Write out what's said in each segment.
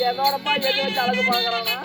பார்த்தா என்னோடப்பா எது வச்சு அழகு பார்க்கறானா?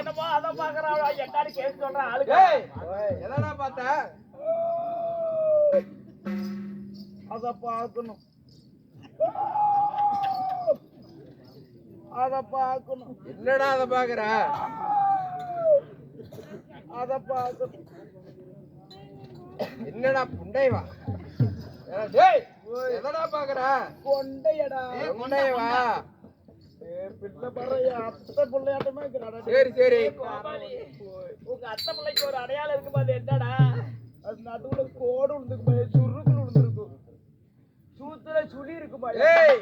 என்னமோ அதை பாக்குறாளோ எட்டாடி கேஸ் சொல்றான் ஆளுங்க ஏய் எதடா பார்த்த? அத பார்க்கணும். அத பார்க்கணும். என்னடா அத பாக்குற அத பார்க்கணும். என்னடா புண்டைவா? டேய் எதடா பாக்குற கொண்டையடா புண்டைவா சரி சரி. உங்க அத்தை பிள்ளைக்கு ஒரு அடையாளம் இருக்கு அது என்னடா? அது நடுவுல கோடு விழுந்துக்கு சுருக்குல விழுந்துருக்கும் சூத்துல சுழி இருக்கு ஏய்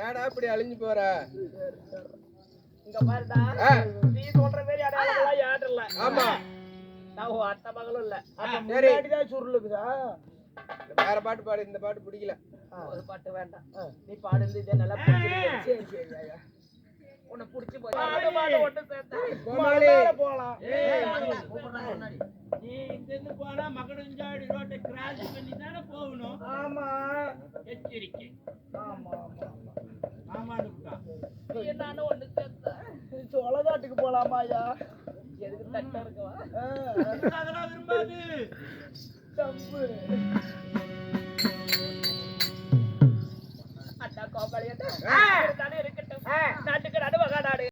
ஏடா இப்படி அழிஞ்சு போற? இங்க பாருடா. நீ சொல்ற மாதிரி அடையாளம் யாட்டல ஆமா. நான் அத்தை மகளும் இல்ல. முன்னாடிதான் சுருளுக்குதா? வேற பாட்டு பாடு இந்த பாட்டு பிடிக்கல. ஒரு பாட்டு வேண்டாம். நீ பாடுறது இதே நல்லா பிடிச்சிருக்கு. சரி சரி ஐயா உன்னை பிடிச்சி போய் பாடு பாடு ஒட்டு சேர்த்தா. கோமாளி. போலாம் நீ இங்கிருந்து போனா மகடஞ்சாடி ரோட்டை கிராஸ் பண்ணி தானே போகணும். ஆமா. எச்சரிக்கை. ஆமா ஆமா ஆமான்னு விட்டா. நானும் ஒண்ணு சேர்த்தேன் சோளகாட்டுக்கு போலாமா ஐயா? எதுக்கு தட்டா இருக்கவா? அதெல்லாம் விரும்பாது? the word.